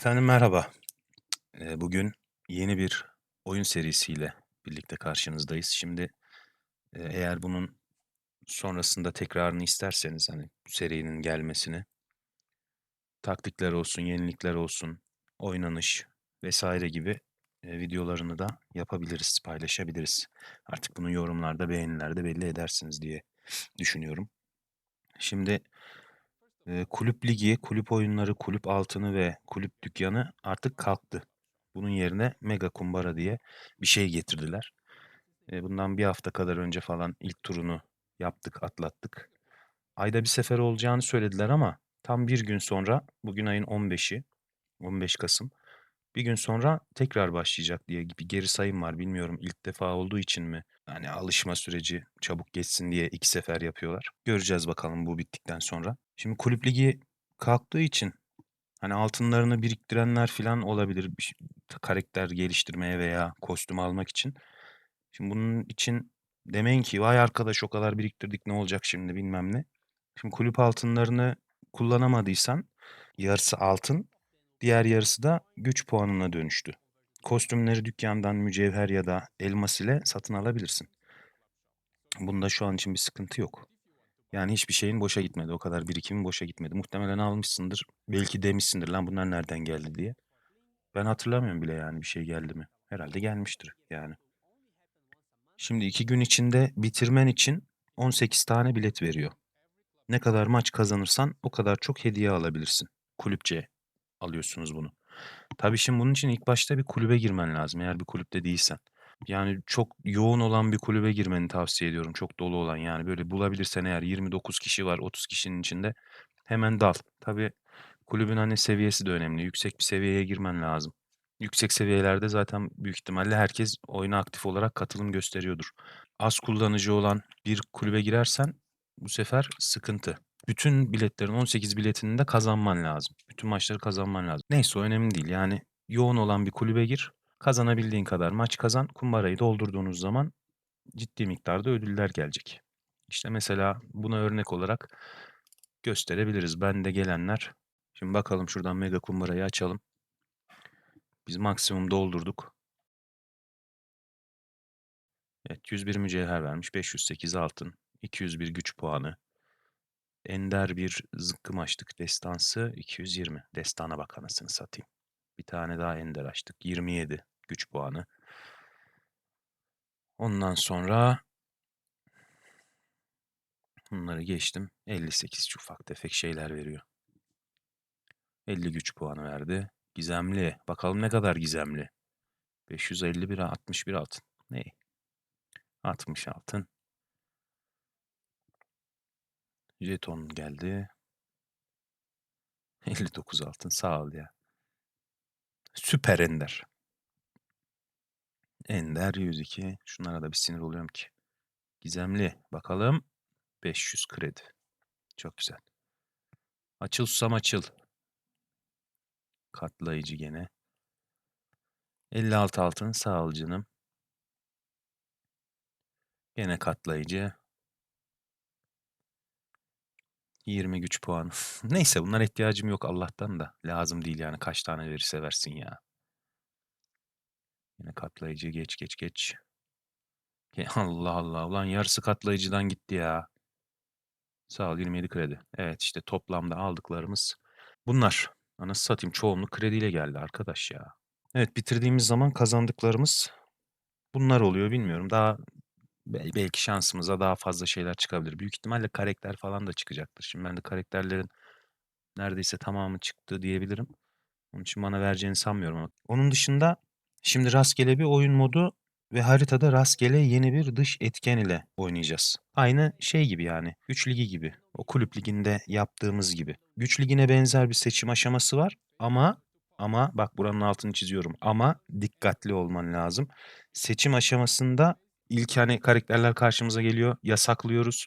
Efendim merhaba. Bugün yeni bir oyun serisiyle birlikte karşınızdayız. Şimdi, eğer bunun sonrasında tekrarını isterseniz, hani, bu serinin gelmesini taktikler olsun, yenilikler olsun, oynanış vs. gibi, videolarını da yapabiliriz, paylaşabiliriz. Artık bunu yorumlarda, beğenilerde belli edersiniz diye düşünüyorum. Şimdi, kulüp ligi, kulüp oyunları, kulüp altını ve kulüp dükkânı artık kalktı. Bunun yerine Mega Kumbara diye bir şey getirdiler. Bundan 1 hafta kadar önce falan ilk turunu yaptık, atlattık. Ayda 1 sefer olacağını söylediler ama tam 1 gün sonra, bugün ayın 15'i, 15 Kasım, 1 gün sonra tekrar başlayacak diye bir geri sayım var. Bilmiyorum ilk defa olduğu için mi, hani, alışma süreci çabuk geçsin diye 2 sefer yapıyorlar. Göreceğiz bakalım bu bittikten sonra. Şimdi kulüp ligi kalktığı için, hani, altınlarını biriktirenler filan olabilir, biş karakter geliştirmeye veya kostüm almak için. Şimdi bunun için demeyin ki "Vay arkadaş o kadar biriktirdik ne olacak şimdi?" bilmem ne. Şimdi kulüp altınlarını kullanamadıysan yarısı altın, diğer yarısı da güç puanına dönüştü. Kostümleri dükkândan mücevher ya da elmas ile satın alabilirsin. Bunda şu an için bir sıkıntı yok. Yani hiçbir şeyin boşa gitmedi. O kadar birikimin boşa gitmedi. Muhtemelen almışsındır. Belki demişsindir "Lan bunlar nereden geldi?" diye. Ben hatırlamıyorum bile yani bir şey geldi mi. Herhâlde gelmiştir yani. Şimdi 2 gün içinde bitirmen için 18 tane bilet veriyor. Ne kadar maç kazanırsan o kadar çok hediye alabilirsin. Kulüpçe alıyorsunuz bunu. Tabii şimdi bunun için ilk başta bir kulübe girmen lazım eğer bir kulüpte değilsen. Yani çok yoğun olan bir kulübe girmeni tavsiye ediyorum, çok dolu olan. Yani böyle bulabilirsen eğer 29 kişi var 30 kişinin içinde hemen dal. Tabii kulübün, hani, seviyesi de önemli. Yüksek bir seviyeye girmen lazım. Yüksek seviyelerde zaten büyük ihtimalle herkes oyuna aktif olarak katılım gösteriyordur. Az kullanıcı olan bir kulübe girersen bu sefer sıkıntı. Bütün biletlerin 18 biletini de kazanman lazım. Bütün maçları kazanman lazım. Neyse o önemli değil. Yani yoğun olan bir kulübe gir, kazanabildiğin kadar maç kazan, kumbarayı doldurduğunuz zaman ciddi miktarda ödüller gelecek. İşte mesela buna örnek olarak gösterebiliriz. Bende gelenler Şimdi bakalım şuradan Mega Kumbara'yı açalım. Biz maksimum doldurduk. Evet, 101 mücevher vermiş, 508 altın, 201 güç puanı. Ender bir zıkkım açtık destansı 220. Destana bak anasını satayım. Bir tane daha ender açtık 27 güç puanı. Ondan sonra bunları geçtim. 58 şu ufak tefek şeyler veriyor. 50 güç puanı verdi. Gizemli. Bakalım ne kadar gizemli. 551 61 altın. Ne? 60 altın. Jeton geldi. 59 altın. Sağ ol ya. Süper ender. Ender 102. Şunlara da bir sinir oluyorum ki. Gizemli. Bakalım. 500 kredi. Çok güzel. Açıl susam açıl. Katlayıcı gene. 56 altın. Sağ ol canım. Gene katlayıcı. 20 güç puanı. Neyse bunlara ihtiyacım yok Allah'tan da. Lazım değil yani kaç tane verirse versin ya. Yine katlayıcı geç geç geç. Ge Allah Allah. Ulan yarısı katlayıcıdan gitti ya. Sağ ol 27 kredi. Evet işte toplamda aldıklarımız bunlar. Anasını satayım çoğunluk krediyle geldi arkadaş ya. Evet bitirdiğimiz zaman kazandıklarımız bunlar oluyor bilmiyorum. Daha bel belki şansımıza daha fazla şeyler çıkabilir. Büyük ihtimalle karakter falan da çıkacaktır. Şimdi bende karakterlerin neredeyse tamamı çıktı diyebilirim. Onun için bana vereceğini sanmıyorum ama. Onun dışında şimdi rastgele bir oyun modu ve haritada rastgele yeni bir dış etken ile oynayacağız. Aynı şey gibi yani Güç Ligi gibi. O kulüp liginde yaptığımız gibi. Güç Ligi'ne benzer bir seçim aşaması var ama ama bak buranın altını çiziyorum ama dikkatli olman lazım. Seçim aşamasında ilk, hani, karakterler karşımıza geliyor, yasaklıyoruz.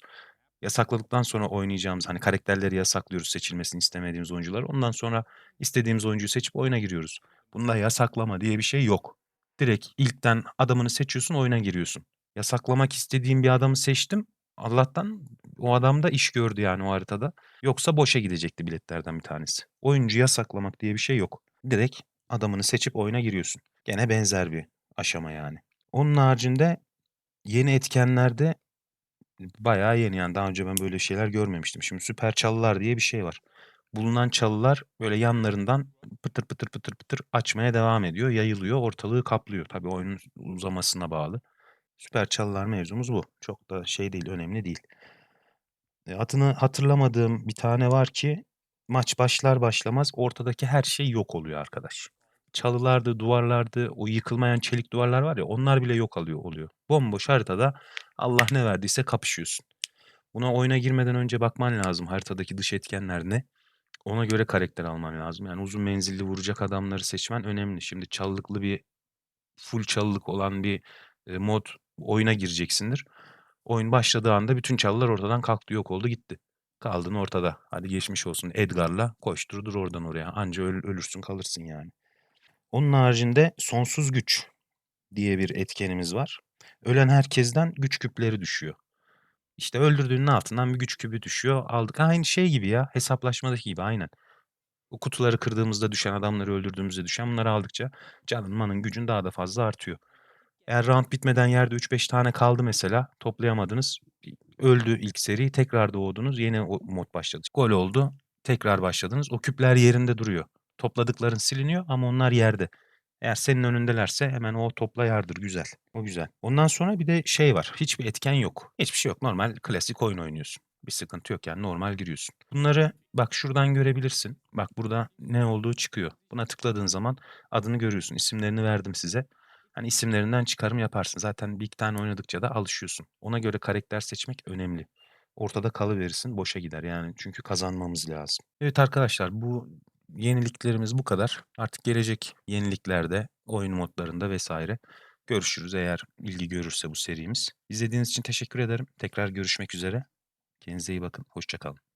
Yasakladıktan sonra oynayacağımız, hani, karakterleri yasaklıyoruz seçilmesini istemediğimiz oyuncuları. Ondan sonra istediğimiz oyuncuyu seçip oyuna giriyoruz. Bunda yasaklama diye bir şey yok. Direkt ilkten adamını seçiyorsun, oyuna giriyorsun. Yasaklamak istediğim bir adamı seçtim. Allah'tan o adam da iş gördü yani o haritada. Yoksa boşa gidecekti biletlerden bir tanesi. Oyuncu yasaklamak diye bir şey yok. direkt adamını seçip oyuna giriyorsun. Gene benzer bir aşama yani. Onun haricinde yeni etkenlerde bayağı yeni yani daha önce ben böyle şeyler görmemiştim. Şimdi süper çalılar diye bir şey var. Bulunan çalılar böyle yanlarından pıtır pıtır pıtır pıtır açmaya devam ediyor. Yayılıyor, ortalığı kaplıyor. Tabii oyunun uzamasına bağlı. Süper çalılar mevzumuz bu. Çok da şey değil, önemli değil. E, adını hatırlamadığım bir tane var ki maç başlar başlamaz ortadaki her şey yok oluyor arkadaş. Çalılardı, duvarlardı, o yıkılmayan çelik duvarlar var ya onlar bile yok alıyor oluyor. Bomboş haritada Allah ne verdiyse kapışıyorsun. Buna oyuna girmeden önce bakman lazım haritadaki dış etkenler ne. Ona göre karakter alman lazım. Yani uzun menzilli vuracak adamları seçmen önemli. Şimdi çalılıklı bir full çalılık olan bir mod oyuna gireceksindir. Oyun başladığı anda bütün çalılar ortadan kalktı, yok oldu, gitti. Kaldın ortada. Hadi geçmiş olsun. Edgar'la koşturdur oradan oraya. Anca öl- ölürsün kalırsın yani. Onun haricinde sonsuz güç diye bir etkenimiz var. Ölen herkesten güç küpleri düşüyor. İşte öldürdüğünün altından bir güç küpü düşüyor. Aldık. Aynı şey gibi ya. Hesaplaşmadaki gibi aynen. O kutuları kırdığımızda düşen, adamları öldürdüğümüzde düşen bunları aldıkça canın manın gücün daha da fazla artıyor. Eğer round bitmeden yerde 3-5 tane kaldı mesela toplayamadınız. Öldü ilk seri tekrar doğdunuz yeni mod başladı. Gol oldu tekrar başladınız. O küpler yerinde duruyor. Topladıkların siliniyor ama onlar yerde. Eğer senin önündelerse hemen o topla yardır. Güzel. O güzel. Ondan sonra bir de şey var. Hiçbir etken yok. Hiçbir şey yok. Normal klasik oyun oynuyorsun. Bir sıkıntı yok yani normal giriyorsun. Bunları bak şuradan görebilirsin. Bak burada ne olduğu çıkıyor. Buna tıkladığın zaman adını görüyorsun. İsimlerini verdim size. Hani isimlerinden çıkarım yaparsın. Zaten bir iki tane oynadıkça da alışıyorsun. Ona göre karakter seçmek önemli. Ortada kalıverirsin, boşa gider yani. Çünkü kazanmamız lazım. Evet arkadaşlar bu yeniliklerimiz bu kadar. Artık gelecek yeniliklerde, oyun modlarında vesaire görüşürüz eğer ilgi görürse bu serimiz. İzlediğiniz için teşekkür ederim. Tekrar görüşmek üzere. Kendinize iyi bakın. Hoşça kalın.